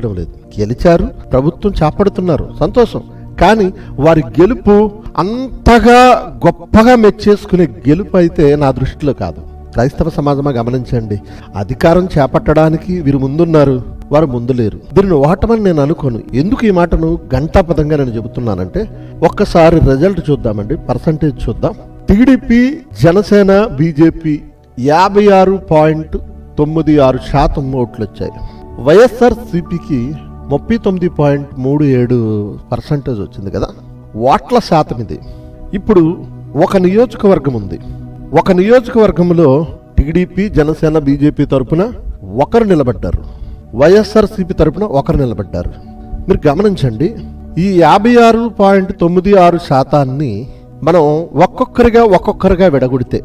భావించడం లేదు. గెలిచారు ప్రభుత్వం చేపడుతున్నారు. సంతోషం. కానీ వారి గెలుపు అంతగా గొప్పగా మెచ్చేసుకునే గెలుపు అయితే నా దృష్టిలో కాదు. క్రైస్తవ సమాజమా గమనించండి. అధికారం చేపట్టడానికి వీరు ముందున్నారు. వారు ముందు లేరు. దీనిని ఓటమని నేను అనుకోను. ఎందుకు ఈ మాటను గంటాపదంగా నేను చెబుతున్నానంటే ఒక్కసారి రిజల్ట్ చూద్దామండి. పర్సంటేజ్ చూద్దాం. టీడీపీ జనసేన బీజేపీ యాభై ఆరు పాయింట్ తొమ్మిది ఆరు శాతం ఓట్లు వచ్చాయి వైఎస్ఆర్ సిపికి ముప్పై తొమ్మిది పాయింట్ మూడు ఏడు పర్సంటేజ్ వచ్చింది కదా? ఓట్ల శాతం ఇది. ఇప్పుడు ఒక నియోజకవర్గం ఉంది. ఒక నియోజకవర్గంలో టీడీపీ జనసేన బీజేపీ తరపున ఒకరు నిలబడ్డారు. వైఎస్ఆర్ సిపి తరపున ఒకరు నిలబడ్డారు. మీరు గమనించండి ఈ యాభై ఆరు పాయింట్ తొమ్మిది ఆరు శాతాన్ని మనం ఒక్కొక్కరిగా ఒక్కొక్కరిగా విడగొడితే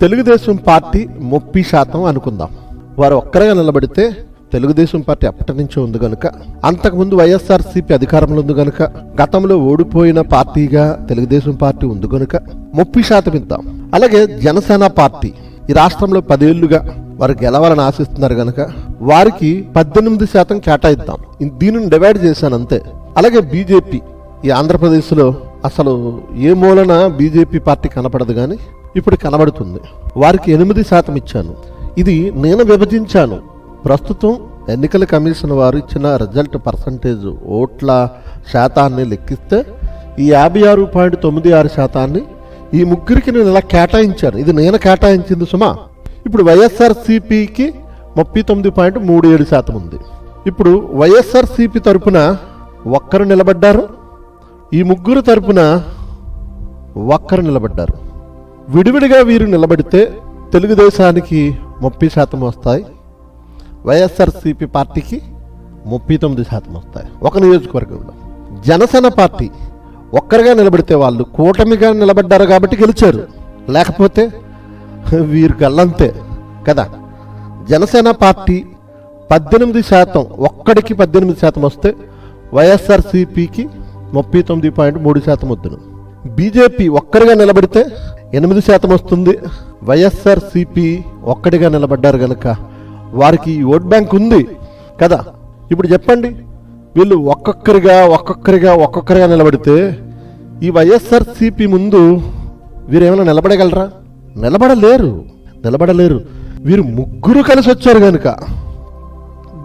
తెలుగుదేశం పార్టీ ముప్పై శాతం అనుకుందాం. వారు ఒక్కరిగా నిలబడితే తెలుగుదేశం పార్టీ అప్పటి నుంచే ఉంది కనుక అంతకుముందు వైఎస్ఆర్సీపీ అధికారంలో ఉంది కనుక గతంలో ఓడిపోయిన పార్టీగా తెలుగుదేశం పార్టీ ఉంది కనుక ముప్పై శాతం ఇద్దాం. అలాగే జనసేన పార్టీ ఈ రాష్ట్రంలో పదేళ్ళుగా వారు గెలవాలని ఆశిస్తున్నారు కనుక వారికి పద్దెనిమిది శాతం కేటాయిద్దాం. దీనిని డివైడ్ చేశాను అంతే. అలాగే బీజేపీ ఈ ఆంధ్రప్రదేశ్లో అసలు ఏ మూలన బీజేపీ పార్టీ కనపడదు కానీ ఇప్పుడు కనబడుతుంది. వారికి ఎనిమిది శాతం ఇచ్చాను. ఇది నేను విభజించాను. ప్రస్తుతం ఎన్నికల కమిషన్ వారు ఇచ్చిన రిజల్ట్ పర్సంటేజ్ ఓట్ల శాతాన్ని లెక్కిస్తే ఈ యాభై ఆరు పాయింట్ తొమ్మిది ఆరు శాతాన్ని ఈ ముగ్గురికి నేను ఇలా కేటాయించాను. ఇది నేను కేటాయించింది సుమా. ఇప్పుడు వైఎస్ఆర్ సిపికి ముప్పై తొమ్మిది పాయింట్ మూడు ఏడు శాతం ఉంది. ఇప్పుడు వైఎస్ఆర్ సిపి తరపున ఒక్కరు నిలబడ్డారు. ఈ ముగ్గురు తరపున ఒక్కరు నిలబడ్డారు. విడివిడిగా వీరు నిలబడితే తెలుగుదేశానికి ముప్పై శాతం వస్తాయి. వైఎస్ఆర్సీపీ పార్టీకి ముప్పై తొమ్మిది శాతం వస్తాయి. ఒక నియోజకవర్గంలో. జనసేన పార్టీ ఒక్కరిగా నిలబడితే వాళ్ళు కూటమిగా నిలబడ్డారు కాబట్టి గెలిచారు. లేకపోతే వీరు గల్లంతే కదా? జనసేన పార్టీ పద్దెనిమిది శాతం ఒక్కడికి పద్దెనిమిది శాతం వస్తే వైఎస్ఆర్సీపీకి ముప్పై తొమ్మిది పాయింట్ మూడు శాతం వద్దును. బీజేపీ ఒక్కరిగా నిలబడితే ఎనిమిది శాతం వస్తుంది. వైఎస్ఆర్సీపీ ఒక్కడిగా నిలబడ్డారు కనుక వారికి ఓట్ బ్యాంక్ ఉంది కదా? ఇప్పుడు చెప్పండి. వీళ్ళు ఒక్కొక్కరిగా ఒక్కొక్కరిగా ఒక్కొక్కరిగా నిలబడితే ఈ వైఎస్ఆర్సీపీ ముందు వీరేమైనా నిలబడగలరా? నిలబడలేరు. నిలబడలేరు. వీరు ముగ్గురు కలిసి వచ్చారు కనుక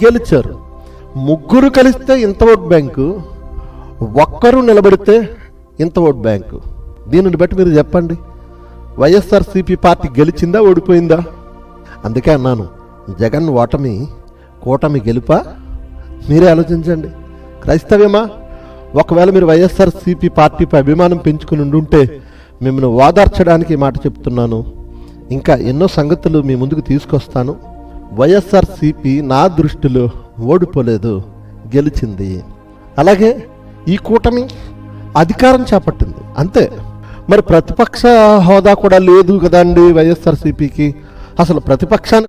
గెలిచారు. ముగ్గురు కలిస్తే ఇంత ఓట్ బ్యాంకు. ఒక్కరు నిలబడితే ఇంత ఓట్ బ్యాంకు. దీనిని బట్టి మీరు చెప్పండి. వైఎస్ఆర్సీపీ పార్టీ గెలిచిందా ఓడిపోయిందా? అందుకే అన్నాను. జగన్ ఓటమి కూటమి గెలుపా? మీరే ఆలోచించండి. క్రైస్తవ్యమా? ఒకవేళ మీరు వైఎస్ఆర్సీపీ పార్టీపై అభిమానం పెంచుకుని ఉండుంటే మిమ్మల్ని ఓదార్చడానికి మాట చెప్తున్నాను. ఇంకా ఎన్నో సంగతులు మీ ముందుకు తీసుకొస్తాను. వైఎస్ఆర్సీపీ నా దృష్టిలో ఓడిపోలేదు గెలిచింది. అలాగే ఈ కూటమి అధికారం చేపట్టింది అంతే. మరి ప్రతిపక్ష హోదా కూడా లేదు కదండి వైఎస్ఆర్సీపీకి. అసలు ప్రతిపక్షాన్ని